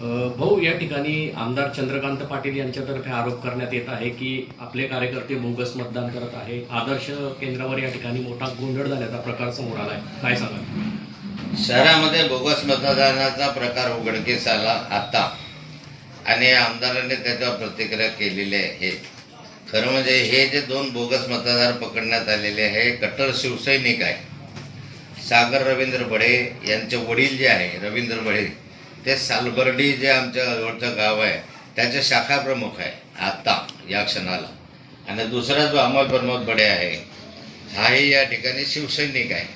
भाऊ या ठिकाणी आमदार चंद्रकांत पाटील यांच्यातर्फे आरोप करण्यात येत आहे की आपले कार्यकर्ते बोगस मतदान करत आहे. आदर्श केंद्रावर या ठिकाणी मोठा गोंधळ झाल्याचा प्रकार समोर आलाय. काय सांगा शहरामध्ये बोगस मतदानाचा प्रकार उघडकीस आला आता. आणि आमदारांनी त्याच्यावर प्रतिक्रिया केलेली आहे. खरं म्हणजे हे जे दोन बोगस मतदार पकडण्यात आलेले आहे हे कट्टर शिवसैनिक आहे. सागर रवींद्र बडे यांचे वडील जे आहे रवींद्र बडे ते सालबर्डी जे आमच्या जवळचं गाव आहे त्याचे शाखा प्रमुख आहे आता या क्षणाला. आणि दुसरा जो अमोल प्रमोद बडे आहे हाही या ठिकाणी शिवसैनिक आहे.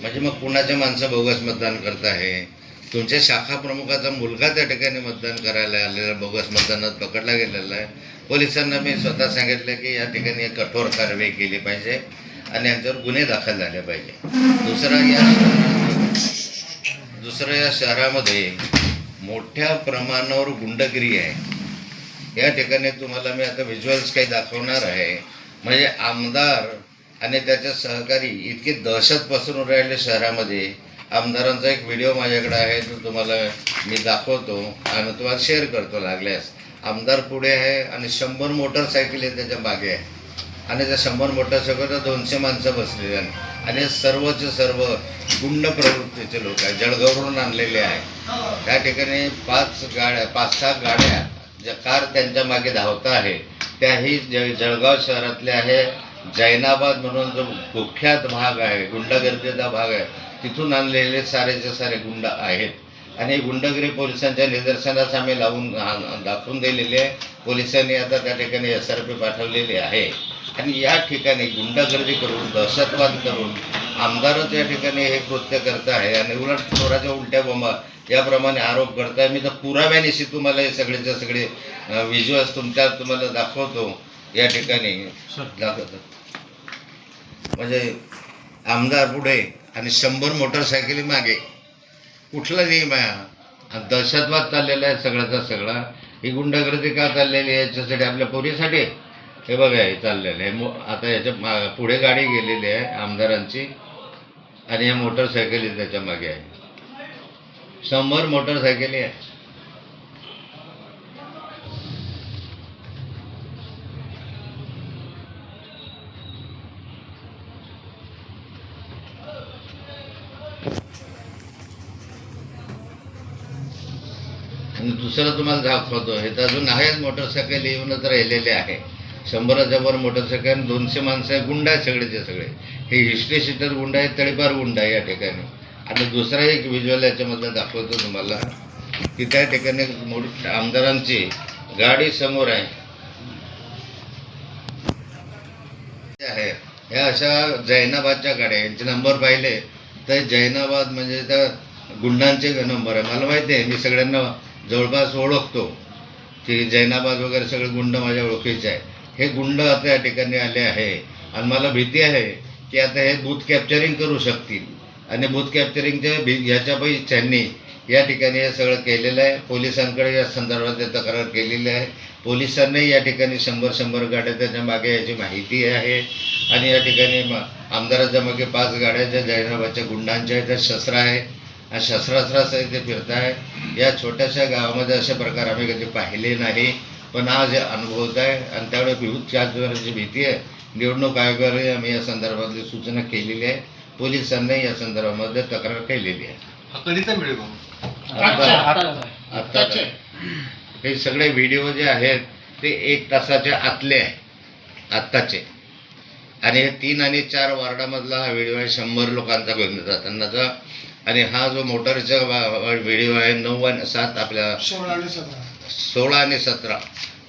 म्हणजे मग कुणाचे माणसं बोगस मतदान करत आहे? तुमच्या शाखा प्रमुखाचा मुलगा त्या ठिकाणी मतदान करायला आलेला बोगस मतदानात पकडला गेलेला आहे. पोलिसांना मी स्वतः सांगितलं की या ठिकाणी एक कठोर कारवाई केली पाहिजे आणि यांच्यावर गुन्हे दाखल झाले पाहिजे. दुसरा या दुसरं या शहरामध्ये मोठ्या प्रमाणावर गुंडगिरी आहे. या ठिकाणी तुम्हाला मी आता व्हिज्युअल्स काही दाखवणार आहे. म्हणजे आमदार आणि त्याचे सहकारी इतके दहशत पसरून राहिले शहरामध्ये. आमदारांचा एक व्हिडिओ माझ्याकडे आहे तो तुम्हाला मी दाखवतो आणि तुम्हाला शेअर करतो लागल्यास. आमदार पुढे आहे आणि शंभर मोटरसायकली त्याच्यामागे आहे. आणि त्या शंभर मोटरसायकलला दोनशे माणसं बसलेली आहेत. आणि सर्वचे सर्व गुंड प्रवृत्तीचे लोक आहेत जळगाववरून आणलेले आहे त्या ठिकाणी पाच गाड्या पाच सहा गाड्या ज्या कार त्यांच्या मागे धावता आहे त्याही ज जळगाव शहरातल्या आहे. जैनाबाद म्हणून जो कुख्यात भाग आहे गुंडगर्दीचा भाग आहे तिथून आणलेले सारेचे सारे गुंड आहेत. आणि गुंडगिरी पोलिसांच्या निदर्शनास आम्ही लावून दाखवून दिलेले आहे. पोलिसांनी आता त्या ठिकाणी एस आर पी पाठवलेली आहे. आणि या ठिकाणी गुंडगर्दी करून दहशतवाद करून आमदारच या ठिकाणी हे कृत्य करत आहे आणि उलट चोराच्या उलट्या बोंबा याप्रमाणे आरोप करताय मी तर पुराव्यानिशी तुम्हाला हे सगळेच्या सगळे व्हिज्युअल्स तुमच्या तुम्हाला दाखवतो या ठिकाणी. दाखवतो. म्हणजे आमदार पुढे आणि शंभर मोटरसायकली मागे. कुठला नियम आहे दहशतवाद चाललेला आहे सगळ्याचा सगळा. ही गुंडगर्दी का चाललेली आहे? याच्यासाठी आपल्या पोरीसाठी हे बघा हे चाललेलं आहे. आता याच्या मा पुढे गाडी गेलेली आहे आमदारांची आणि या मोटरसायकली त्याच्यामागे आहे. शंभर मोटरसायकली आहे. आणि दुसरं तुम्हाला दाखवतो हे तर अजून आहेच मोटरसायकल येऊनच राहिलेले आहे. शंभराच्या वर मोटरसायकल आणि दोनशे माणसं आहे गुंड आहेत सगळेचे सगळे. हे हिस्ट्री सीटर गुंड आहे तळीपार गुंड आहे या ठिकाणी. आणि दुसरा एक व्हिज्युअल याच्यामधलं दाखवतो तुम्हाला की त्या ठिकाणी मोठ आमदारांची गाडी समोर आहे. आहे. ह्या अशा जैनाबादच्या गाड्या यांचे नंबर पाहिले तर जैनाबाद म्हणजे त्या गुंडांचे नंबर आहे. मला माहिती आहे मी सगळ्यांना जवळपास ओळखतो की जैनाबाद वगैरे सगळे गुंड माझ्या ओळखीचे आहे हे गुंड आता या ठिकाणी आले आहे. आणि मला भीती आहे की आता हे बूथ कॅप्चरिंग करू शकतील. आणि बूथ कॅप्चरिंगच्या भी ह्याच्यापैकी त्यांनी या ठिकाणी हे सगळं केलेलं आहे. पोलिसांकडे या संदर्भात तक्रार केलेली आहे. पोलिसांनाही या ठिकाणी शंभर शंभर गाड्या त्याच्यामागे याची माहिती आहे. आणि या ठिकाणी म- आमदाराच्या मागे पाच गाड्या ज्या जैनाबादच्या गुंडांच्या आहेत त्या शस्त्र आहे. आणि शस्त्रास्त्रास ते फिरत आहे या छोट्याशा गावामध्ये असे प्रकार आम्ही कधी पाहिले नाही. पण आज हे अनुभवत आहे आणि त्यामुळे विविध चार्जवरची भीती आहे. निवडणूक आयोगाने आम्ही या संदर्भातली सूचना केलेली आहे. पोलिसांनाही या संदर्भामध्ये तक्रार केलेली आहे. हा कधीचा मिळेल आता हे सगळे व्हिडिओ जे आहेत ते एक तासाच्या आतले आहे. आत्ताचे. आणि हे तीन आणि चार वार्डामधला हा व्हिडिओ आहे शंभर लोकांचा घेऊन जातानाचा. आणि हा जो मोटरचा व्हिडिओ आहे नऊ आणि सात आपल्या सोळा आणि सतरा. सोळा आणि सतरा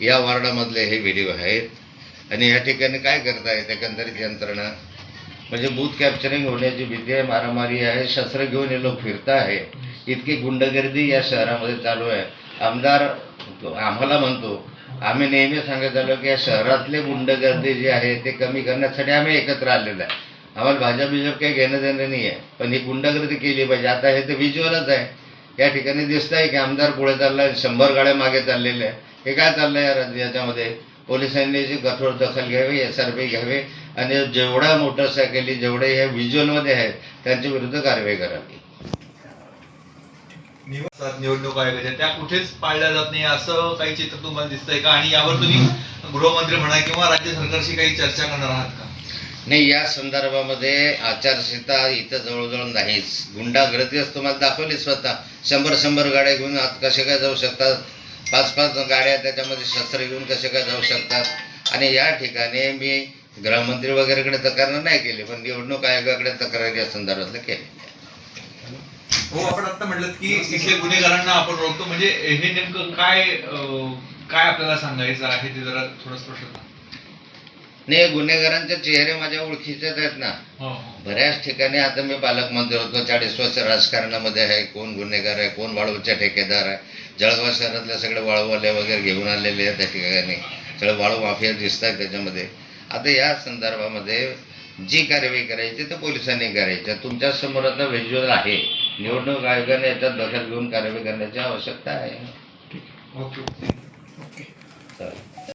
या वार्डामधले हे व्हिडिओ आहेत. आणि या ठिकाणी काय करतायत एकंदरीत यंत्रणा. म्हणजे बूथ कॅप्चरिंग होण्याची भीती आहे मारामारी आहे शस्त्र घेऊन हे लोक फिरत आहे. इतकी गुंडगर्दी या शहरामध्ये चालू आहे. आमदार आम्हाला म्हणतो आम्ही नेहमी सांगत आलो की या शहरातले गुंडगर्दी जे आहे ते कमी करण्यासाठी आम्ही एकत्र आलेलो आहे. आम्हाला भाजप बिजप काही घेणं देणं नाही आहे पण ही गुंडगर्दी केली पाहिजे. आता हे तर व्हिज्युअलच आहे. या ठिकाणी दिसत आहे की आमदार पुढे चाललाय शंभर गाड्या मागे चाललेल्या हे काय चाललंय या राज्य- याच्यामध्ये? पोलिसांनी याची कठोर दखल घ्यावी एस आर पी घ्यावी आणि जेवढ्या मोटरसायकली जेवढे हे व्हिज्युअलमध्ये आहेत त्यांच्या विरुद्ध कारवाई करावी. निवडणूक आयोगाच्या त्या कुठेच पाळल्या जात नाही असं काही चित्र तुम्हाला दिसतंय का? आणि यावर तुम्ही गृहमंत्री म्हणा किंवा राज्य सरकारशी काही चर्चा करणार आहात का? नाही या संदर्भामध्ये आचारसंहिता इथं जवळजवळ नाहीच. गुंडागर्दीच तुम्हाला दाखवली स्वतः. शंभर शंभर गाड्या घेऊन आत कसे काय जाऊ शकतात? पाच पाच गाड्या त्याच्यामध्ये शस्त्र घेऊन कसे काय जाऊ शकतात? आणि या ठिकाणी मी गृहमंत्री वगैरेकडे तक्रार नाही केली पण निवडणूक आयोगाकडे तक्रार या संदर्भातलं केली. हो आपण आता म्हटलं की इथले गुन्हेगारांना आपण रोखतो. म्हणजे हे नेमकं काय काय आपल्याला सांगायचं आहे ते जरा थोडं स्पष्ट नाही गुन्हेगारांचे चेहरे माझ्या ओळखीचेच आहेत ना. हो. बऱ्याच ठिकाणी आता मी पालकमंत्री होतो चाळीस वर्ष राजकारणामध्ये आहे कोण गुन्हेगार आहे कोण वाळूचे ठेकेदार आहे. जळगाव शहरातले सगळे वाळूवाले वगैरे घेऊन आलेले आहेत त्या ठिकाणी. सगळे वाळू माफिया दिसत आहेत त्याच्यामध्ये. आता या संदर्भामध्ये जी कारवाई करायची ते पोलिसांनी करायची. तुमच्यासमोर आता व्हिज्युअल आहे. निवडणूक आयोगाने याच्यात दखल घेऊन कारवाई करण्याची आवश्यकता आहे. ओके. चालेल.